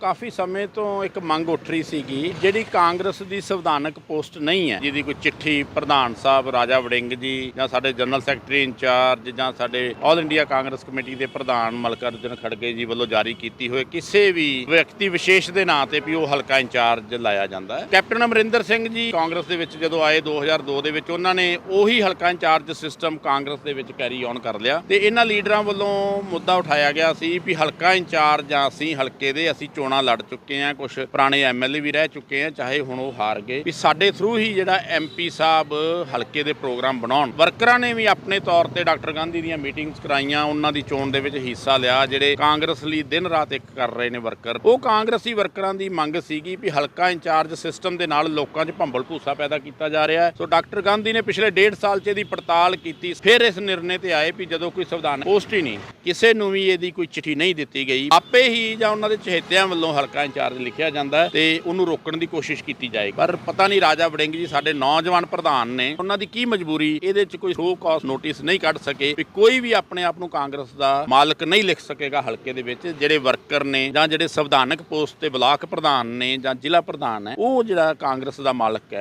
ਕਾਫੀ ਸਮੇਂ ਤੋਂ ਇੱਕ ਮੰਗ ਉੱਠ ਰਹੀ ਸੀਗੀ, ਜਿਹੜੀ ਕਾਂਗਰਸ ਦੀ ਸੰਵਿਧਾਨਕ ਪੋਸਟ ਨਹੀਂ ਹੈ। ਜਿਹਦੀ ਕੋਈ ਚਿੱਠੀ ਪ੍ਰਧਾਨ ਸਾਹਿਬ ਰਾਜਾ ਵੜਿੰਗ ਜੀ ਜਾਂ ਸਾਡੇ ਜਨਰਲ ਸੈਕਟਰੀ ਇੰਚਾਰਜ ਜਾਂ ਸਾਡੇ ਆਲ ਇੰਡੀਆ ਕਾਂਗਰਸ ਕਮੇਟੀ ਦੇ ਪ੍ਰਧਾਨ ਮਲਕਰਜਨ ਖੜਗੇ ਜੀ ਵੱਲੋਂ ਜਾਰੀ ਕੀਤੀ ਹੋਈ ਕਿਸੇ ਵੀ ਵਿਅਕਤੀ ਵਿਸ਼ੇਸ਼ ਦੇ ਨਾਂ ਤੇ ਵੀ ਉਹ ਹਲਕਾ ਇੰਚਾਰਜ ਲਾਇਆ ਜਾਂਦਾ ਹੈ। ਕੈਪਟਨ ਅਮਰਿੰਦਰ ਸਿੰਘ ਜੀ ਕਾਂਗਰਸ ਦੇ ਵਿੱਚ ਜਦੋਂ ਆਏ 2002 ਦੇ ਵਿੱਚ, ਉਹਨਾਂ ਨੇ ਉਹੀ ਹਲਕਾ ਇੰਚਾਰਜ ਸਿਸਟਮ ਕਾਂਗਰਸ ਦੇ ਵਿੱਚ ਕੈਰੀ ਔਨ ਕਰ ਲਿਆ। ਤੇ ਇਹਨਾਂ ਲੀਡਰਾਂ ਵੱਲੋਂ ਮੁੱਦਾ ਉਠਾਇਆ ਗਿਆ ਸੀ ਵੀ ਹਲਕਾ ਇੰਚਾਰਜ ਜਾਂ ਅਸੀਂ ਹਲਕੇ ਦੇ, ਅਸੀਂ ਚੋਣ ਲੜ ਚੁੱਕੇ ਆ ਕੁਝ ਪੁਰਾਣੇ ਐਮਐਲਏ ਵੀ ਰਹਿ ਚੁੱਕੇ ਹਾਂ ਚਾਹੇ ਹੁਣ ਉਹ ਹਾਰ ਗਏ। ਵੀ ਸਾਡੇ ਥਰੂ ਹੀ ਜਿਹੜਾ ਐਮਪੀ ਸਾਹਿਬ ਹਲਕੇ ਦੇ ਪ੍ਰੋਗਰਾਮ ਬਣਾਉਣ, ਵਰਕਰਾਂ ਨੇ ਵੀ ਆਪਣੇ ਤੌਰ ਤੇ ਡਾਕਟਰ ਗਾਂਧੀ ਦੀਆਂ ਮੀਟਿੰਗਸ ਕਰਾਈਆਂ, ਉਹਨਾਂ ਦੀ ਚੋਣ ਦੇ ਵਿੱਚ ਹਿੱਸਾ ਲਿਆ, ਜਿਹੜੇ ਕਾਂਗਰਸ ਲਈ ਦਿਨ ਰਾਤ ਇੱਕ ਕਰ ਰਹੇ ਨੇ ਵਰਕਰ। ਉਹ ਕਾਂਗਰਸੀ ਵਰਕਰਾਂ ਦੀ ਮੰਗ ਸੀਗੀ ਵੀ ਹਲਕਾ ਇੰਚਾਰਜ ਸਿਸਟਮ ਦੇ ਨਾਲ ਲੋਕਾਂ 'ਚ ਭੰਬਲ ਭੂਸਾ ਪੈਦਾ ਕੀਤਾ ਜਾ ਰਿਹਾ ਹੈ। ਸੋ ਡਾਕਟਰ ਗਾਂਧੀ ਨੇ ਪਿਛਲੇ ਡੇਢ ਸਾਲ 'ਚ ਇਹਦੀ ਪੜਤਾਲ ਕੀਤੀ, ਫਿਰ ਇਸ ਨਿਰਣੇ ਤੇ ਆਏ ਵੀ ਜਦੋਂ ਕੋਈ ਸੰਵਿਧਾਨ ਪੋਸਟ ਹੀ ਨਹੀਂ, ਕਿਸੇ ਨੂੰ ਵੀ ਇਹਦੀ ਕੋਈ ਚਿੱਠੀ ਨਹੀਂ ਦਿੱਤੀ ਗਈ। ਆਪੇ ਹੀ ਜਾਂ ਉਹਨਾਂ ਦੇ ਚਹੇਤਿਆਂ ਵੱਲੋਂ ਹਲਕਾ ਇੰਚਾਰਜ ਲਿਖਿਆ ਜਾਂਦਾ ਹੈ ਤੇ ਉਹਨੂੰ ਰੋਕਣ ਦੀ ਕੋਸ਼ਿਸ਼ ਕੀਤੀ ਜਾਏਗੀ। ਪਰ ਪਤਾ ਨਹੀਂ ਰਾਜਾ ਵੜਿੰਗ ਜੀ ਸਾਡੇ ਨੌਜਵਾਨ ਪ੍ਰਧਾਨ ਨੇ ਉਹਨਾਂ ਦੀ ਕੀ ਮਜਬੂਰੀ, ਇਹਦੇ 'ਚ ਕੋਈ ਸ਼ੋ ਕਾਸ ਨੋਟਿਸ ਨਹੀਂ ਕੱਢ ਸਕੇ ਵੀ ਕੋਈ ਵੀ ਆਪਣੇ ਆਪ ਨੂੰ ਕਾਂਗਰਸ ਦਾ ਮਾਲਕ ਨਹੀਂ ਲਿਖ ਸਕੇਗਾ ਹਲਕੇ ਦੇ ਵਿੱਚ। ਜਿਹੜੇ ਵਰਕਰ ਨੇ ਜਾਂ ਜਿਹੜੇ ਸੰਵਿਧਾਨਕ ਪੋਸਟ ਤੇ ਬਲਾਕ ਪ੍ਰਧਾਨ ਨੇ ਜਾਂ ਜ਼ਿਲ੍ਹਾ ਪ੍ਰਧਾਨ ਹੈ, ਉਹ ਜਿਹੜਾ ਕਾਂਗਰਸ ਦਾ ਮਾਲਕ ਹੈ